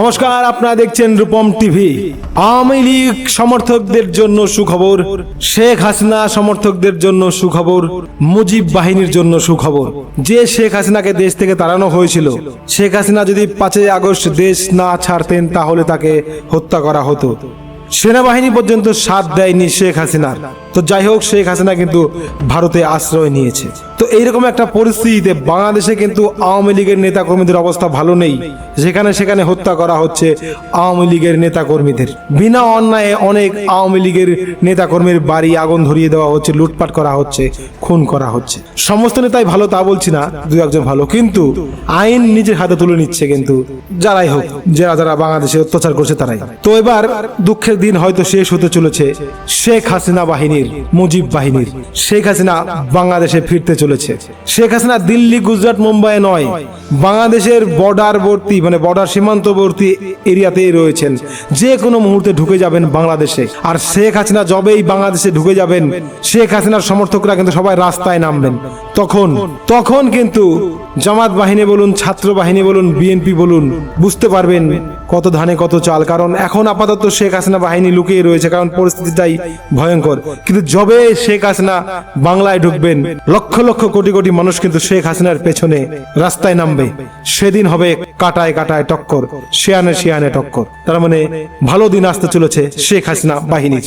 নমস্কার, আপনারা দেখছেন রূপম টিভি। আওয়ামী লীগ সমর্থকদের জন্য সুখবর, শেখ হাসিনা সমর্থকদের জন্য সুখবর, মুজিব বাহিনীর জন্য সুখবর। যে শেখ হাসিনাকে দেশ থেকে তাড়ানো হয়েছিল, শেখ হাসিনা যদি পাঁচই আগস্ট দেশ না ছাড়তেন, তাহলে তাকে হত্যা করা হতো। সেনাবাহিনী পর্যন্ত সাথ দেয়নি শেখ হাসিনার। তো যাই হোক, শেখ হাসিনা কিন্তু ভারতে আশ্রয় নিয়েছে। এইরকম একটা পরিস্থিতিতে বাংলাদেশে কিন্তু আওয়ামী লীগের নেতা কর্মীদের অবস্থা ভালো নেই। যেখানে সেখানে হত্যা করা হচ্ছে আওয়ামী লীগের নেতা কর্মীদের বিনা অন্যায়ে অনেক আওয়ামী লীগের নেতা কর্মীর বাড়ি আগুন ধরিয়ে দেওয়া হচ্ছে, লুটপাট করা হচ্ছে, খুন করা হচ্ছে। সমস্ত নেতাই ভালো তা বলছি না, দু একজন ভালো, কিন্তু আইন নিজের হাতে তুলে নিচ্ছে কিন্তু, যারাই হোক, যারা যারা বাংলাদেশে অত্যাচার করছে তারাই। তো এবার দুঃখের দিন হয়তো শেষ হতে চলেছে শেখ হাসিনা বাহিনীর, মুজিব বাহিনীর। শেখ হাসিনা বাংলাদেশে ফিরতে চলেছে। শেখ হাসিনা দিল্লি, গুজরাট মুম্বাই নয়। বাংলাদেশের বর্ডারবর্তী মানে বর্ডার সীমান্তবর্তী এরিয়াতেই রয়েছেন। যে কোনো মুহূর্তে ঢুকে যাবেন বাংলাদেশে। আর শেখ হাসিনা যবেই বাংলাদেশে ঢুকে যাবেন, শেখ হাসিনার সমর্থকরা কিন্তু সবাই রাস্তায় নামবেন। তখন তখন কিন্তু জামাত বাহিনী বলুন, ছাত্র বাহিনী বলুন, বিএনপি বলুন, বুঝতে পারবেন কত ধানে কত চাল। কারণ এখন আপাতত শেখ হাসিনা বাহিনী লুকিয়ে রয়েছে, কারণ পরিস্থিতিটাই ভয়ঙ্কর। কিন্তু যবে শেখ হাসিনা বাংলায় ঢুকবেন, লক্ষ লক্ষ কোটি কোটি মানুষ কিন্তু শেখ হাসিনার পেছনে রাস্তায় নামবে। সেদিন হবে কাটায় কাটায় টক্কর, শিয়ানে শিয়ানে টক্কর। তার মানে ভালো দিন আসতে চলেছে শেখ হাসিনা বাহিনীর।